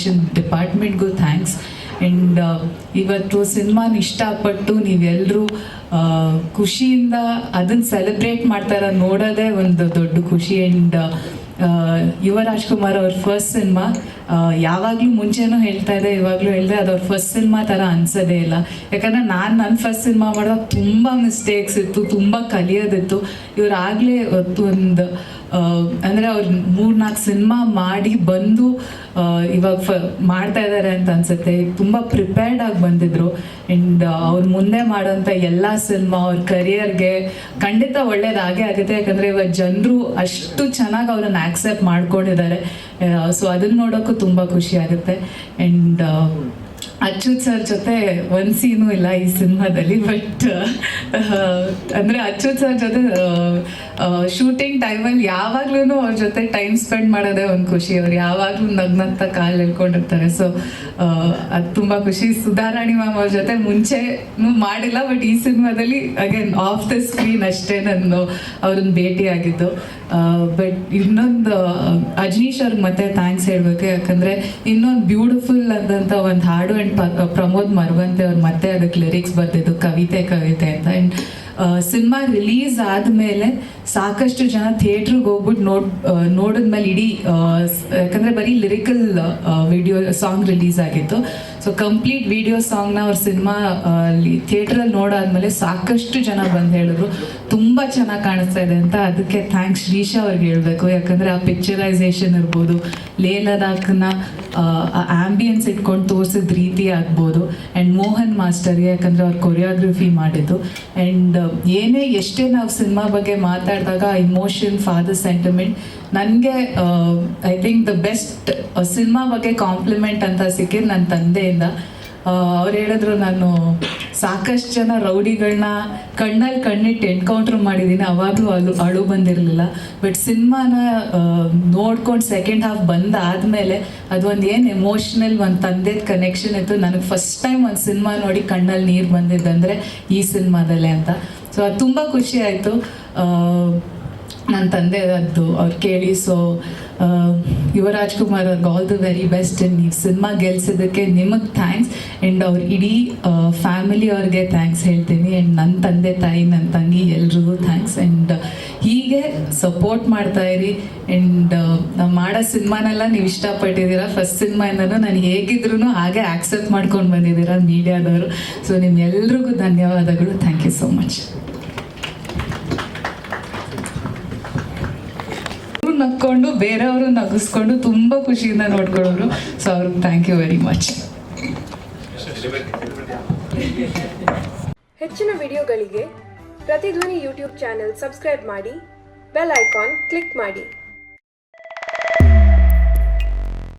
Direction ಡಿಪಾರ್ಟ್ಮೆಂಟ್ಗೂ thanks and ಇವತ್ತು ಸಿನಿಮಾನ ಇಷ್ಟಪಟ್ಟು ನೀವೆಲ್ಲರೂ ಖುಷಿಯಿಂದ ಅದನ್ನು ಸೆಲೆಬ್ರೇಟ್ ಮಾಡ್ತಾರ ನೋಡೋದೇ ಒಂದು ದೊಡ್ಡ ಖುಷಿ. ಆ್ಯಂಡ್ ಯುವ ರಾಜ್ಕುಮಾರ್ ಅವ್ರ ಫಸ್ಟ್ ಸಿನಿಮಾ ಯಾವಾಗಲೂ ಮುಂಚೆನೂ ಹೇಳ್ತಾ ಇದೆ, ಇವಾಗಲೂ ಹೇಳಿದೆ ಅದು ಅವ್ರ ಫಸ್ಟ್ ಸಿನಿಮಾ ಥರ ಅನ್ಸೋದೇ ಇಲ್ಲ. ಯಾಕಂದರೆ ನಾನು ನನ್ನ ಫಸ್ಟ್ ಸಿನಿಮಾ ಮಾಡೋದು ತುಂಬ ಮಿಸ್ಟೇಕ್ಸ್ ಇತ್ತು, ತುಂಬ ಕಲಿಯೋದಿತ್ತು. ಇವ್ರು ಆಗಲೇ ಒಂದು ಅಂದರೆ ಅವ್ರು ಮೂರ್ನಾಲ್ಕು ಸಿನಿಮಾ ಮಾಡಿ ಬಂದು ಇವಾಗ ಫ, ಮಾಡ್ತಾ ಇದ್ದಾರೆ ಅಂತ ಅನ್ಸುತ್ತೆ. ತುಂಬ ಪ್ರಿಪೇರ್ಡ್ ಆಗಿ ಬಂದಿದ್ರು. ಆ್ಯಂಡ್ ಅವ್ರು ಮುಂದೆ ಮಾಡೋಂಥ ಎಲ್ಲ ಸಿನಿಮಾ ಅವ್ರ ಕರಿಯರ್ಗೆ ಖಂಡಿತ ಒಳ್ಳೇದಾಗೇ ಆಗುತ್ತೆ. ಯಾಕಂದರೆ ಇವಾಗ ಜನರು ಅಷ್ಟು ಚೆನ್ನಾಗಿ ಅವ್ರನ್ನ ಆಕ್ಸೆಪ್ಟ್ ಮಾಡ್ಕೊಂಡಿದ್ದಾರೆ. ಸೊ ಅದನ್ನ ನೋಡೋಕ್ಕೂ ತುಂಬ ಖುಷಿ ಆಗುತ್ತೆ. ಆ್ಯಂಡ್ ಅಚ್ಯುತ್ ಸರ್ ಜೊತೆ ಒಂದು ಸೀನು ಇಲ್ಲ ಈ ಸಿನಿಮಾದಲ್ಲಿ ಬಟ್ ಅಂದರೆ ಅಚ್ಯುತ್ ಸರ್ ಜೊತೆ ಶೂಟಿಂಗ್ ಟೈಮಲ್ಲಿ ಯಾವಾಗ್ಲೂ ಅವ್ರ ಜೊತೆ ಟೈಮ್ ಸ್ಪೆಂಡ್ ಮಾಡೋದೇ ಒಂದು ಖುಷಿ. ಅವ್ರು ಯಾವಾಗಲೂ ನಗ್ನಂತ ಕಾಲು ಹೇಳ್ಕೊಂಡಿರ್ತಾರೆ ಸೊ ಅದು ತುಂಬ ಖುಷಿ. ಸುಧಾರಾಣಿ ಮ್ಯಾಮ್ ಅವ್ರ ಜೊತೆ ಮುಂಚೆ ಮಾಡಿಲ್ಲ ಬಟ್ ಈ ಸಿನಿಮಾದಲ್ಲಿ ಅಗೇನ್ ಆಫ್ ದ ಸ್ಕ್ರೀನ್ ಅಷ್ಟೇ ನಾನು ಅವ್ರನ್ನ ಭೇಟಿ ಆಗಿದ್ದು ಬಟ್ ಇನ್ನೊಂದು ಅಜನೀಶ್ ಅವ್ರಿಗೆ ಮತ್ತೆ ಥ್ಯಾಂಕ್ಸ್ ಹೇಳಬೇಕು, ಯಾಕಂದರೆ ಇನ್ನೊಂದು ಬ್ಯೂಟಿಫುಲ್ ಆದಂಥ ಒಂದು ಹಾಡು ಪ್ರಮೋದ್ ಮರವಂತೆ ಅವ್ರು ಮತ್ತೆ ಅದಕ್ಕೆ ಲಿರಿಕ್ಸ್ ಬರ್ತಿದ್ದು ಕವಿತೆ ಕವಿತೆ ಅಂತ. ಅಂಡ್ ಸಿನಿಮಾ ರಿಲೀಸ್ ಆದಮೇಲೆ ಸಾಕಷ್ಟು ಜನ ಥಿಯೇಟ್ರಿಗೆ ಹೋಗ್ಬಿಟ್ಟು ನೋಡ್ ನೋಡಿದ್ಮೇಲೆ ಇಡೀ ಯಾಕಂದ್ರೆ ಬರೀ ಲಿರಿಕಲ್ ವಿಡಿಯೋ ಸಾಂಗ್ ರಿಲೀಸ್ ಆಗಿತ್ತು. ಸೊ ಕಂಪ್ಲೀಟ್ ವಿಡಿಯೋ ಸಾಂಗ್ನ ಅವ್ರ ಸಿನಿಮಾ ಥಿಯೇಟ್ರಲ್ಲಿ ನೋಡಾದ್ಮೇಲೆ ಸಾಕಷ್ಟು ಜನ ಬಂದು ಹೇಳಿದ್ರು. ತುಂಬ ಚೆನ್ನಾಗಿ ಕಾಣಿಸ್ತಾ ಇದೆ ಅಂತ ಅದಕ್ಕೆ ಥ್ಯಾಂಕ್ಸ್ ಶ್ರೀಶಾ ಅವ್ರಿಗೆ ಹೇಳಬೇಕು. ಯಾಕಂದ್ರೆ ಆ ಪಿಕ್ಚರೈಸೇಷನ್ ಇರ್ಬೋದು, ಲೇ ಲದಾಖ್ನ ಆಂಬಿಯನ್ಸ್ ಇಟ್ಕೊಂಡು ತೋರಿಸಿದ ರೀತಿ ಆಗ್ಬೋದು. ಆ್ಯಂಡ್ ಮೋಹನ್ ಮಾಸ್ಟರ್ಗೆ ಯಾಕಂದರೆ ಅವ್ರು ಕೊರಿಯೋಗ್ರಫಿ ಮಾಡಿದ್ದು. ಆ್ಯಂಡ್ ಏನೇ ಎಷ್ಟೇ ನಾವು ಸಿನಿಮಾ ಬಗ್ಗೆ ಮಾತಾಡಿದಾಗ ಇಮೋಷನ್ ಫಾದರ್ ಸೆಂಟಿಮೆಂಟ್ ನನಗೆ I think the best cinema ಬಗ್ಗೆ ಕಾಂಪ್ಲಿಮೆಂಟ್ ಅಂತ ಸಿಕ್ಕಿದ್ದು ನನ್ನ ತಂದೆಯಿಂದ. ಅವ್ರು ಹೇಳಿದ್ರು, ನಾನು ಸಾಕಷ್ಟು ಜನ ರೌಡಿಗಳನ್ನ ಕಣ್ಣಲ್ಲಿ ಕಣ್ಣಿಟ್ಟು ಎನ್ಕೌಂಟ್ರ್ ಮಾಡಿದ್ದೀನಿ ಅವಾಗಲೂ ಅಳು ಅಳು ಬಂದಿರಲಿಲ್ಲ. ಬಟ್ ಸಿನಿಮಾನ ನೋಡ್ಕೊಂಡು ಸೆಕೆಂಡ್ ಹಾಫ್ ಬಂದಾದಮೇಲೆ ಅದೊಂದು ಏನು ಎಮೋಷ್ನಲ್ ಒಂದು ತಂದೆದ ಕನೆಕ್ಷನ್ ಇತ್ತು. ನನಗೆ ಫಸ್ಟ್ ಟೈಮ್ ಒಂದು ಸಿನಿಮಾ ನೋಡಿ ಕಣ್ಣಲ್ಲಿ ನೀರು ಬಂದಿದ್ದಂದರೆ ಈ ಸಿನಿಮಾದಲ್ಲೇ ಅಂತ. ಸೊ ಅದು ತುಂಬ ಖುಷಿ ಆಯಿತು. ನನ್ನ ತಂದೆ ಅದು ಅವ್ರು ಕೇಳಿ ಸೊ ಯುವರಾಜ್ ಕುಮಾರ್ ಅವ್ರಿಗೆ ಆಲ್ ದ ವೆರಿ ಬೆಸ್ಟ್ ನೀವು ಸಿನಿಮಾ ಗೆಲ್ಸಿದ್ದಕ್ಕೆ ನಿಮಗೆ ಥ್ಯಾಂಕ್ಸ್ ಆ್ಯಂಡ್ ಅವ್ರ ಇಡೀ ಫ್ಯಾಮಿಲಿ ಅವ್ರಿಗೆ ಥ್ಯಾಂಕ್ಸ್ ಹೇಳ್ತೀನಿ. ಆ್ಯಂಡ್ ನನ್ನ ತಂದೆ, ತಾಯಿ, ನನ್ನ ತಂಗಿ, ಎಲ್ರಿಗೂ ಥ್ಯಾಂಕ್ಸ್ ಆ್ಯಂಡ್ ಹೀಗೆ ಸಪೋರ್ಟ್ ಮಾಡ್ತಾ ಇರಿ. ಆ್ಯಂಡ್ ನಾವು ಮಾಡೋ ಸಿನಿಮಾನೆಲ್ಲ ನೀವು ಇಷ್ಟಪಟ್ಟಿದ್ದೀರಾ? ಫಸ್ಟ್ ಸಿನಿಮಾಯಿಂದನೂ ನಾನು ಹೇಗಿದ್ರು ಹಾಗೆ ಆಕ್ಸೆಪ್ಟ್ ಮಾಡ್ಕೊಂಡು ಬಂದಿದ್ದೀರಾ ಮೀಡಿಯಾದವರು ಸೊ ನಿಮ್ಮೆಲ್ರಿಗೂ ಧನ್ಯವಾದಗಳು. ಥ್ಯಾಂಕ್ ಯು ಸೋ ಮಚ್ ನಕ್ಕೊಂಡು ಬೇರೆಯವರು ನಗಿಸ್ಕೊಂಡು ತುಂಬ ಖುಷಿಯಿಂದ ನೋಡ್ಕೊಳ್ಳೋರು. ಸೊ ಅವ್ರಿಗೆ ಥ್ಯಾಂಕ್ ಯು ವೆರಿ ಮಚ್ ಹೆಚ್ಚಿನ ವಿಡಿಯೋಗಳಿಗೆ ಪ್ರತಿಧ್ವನಿ ಯೂಟ್ಯೂಬ್ ಚಾನೆಲ್ ಸಬ್ಸ್ಕ್ರೈಬ್ ಮಾಡಿ ಬೆಲ್ ಐಕಾನ್ ಕ್ಲಿಕ್ ಮಾಡಿ.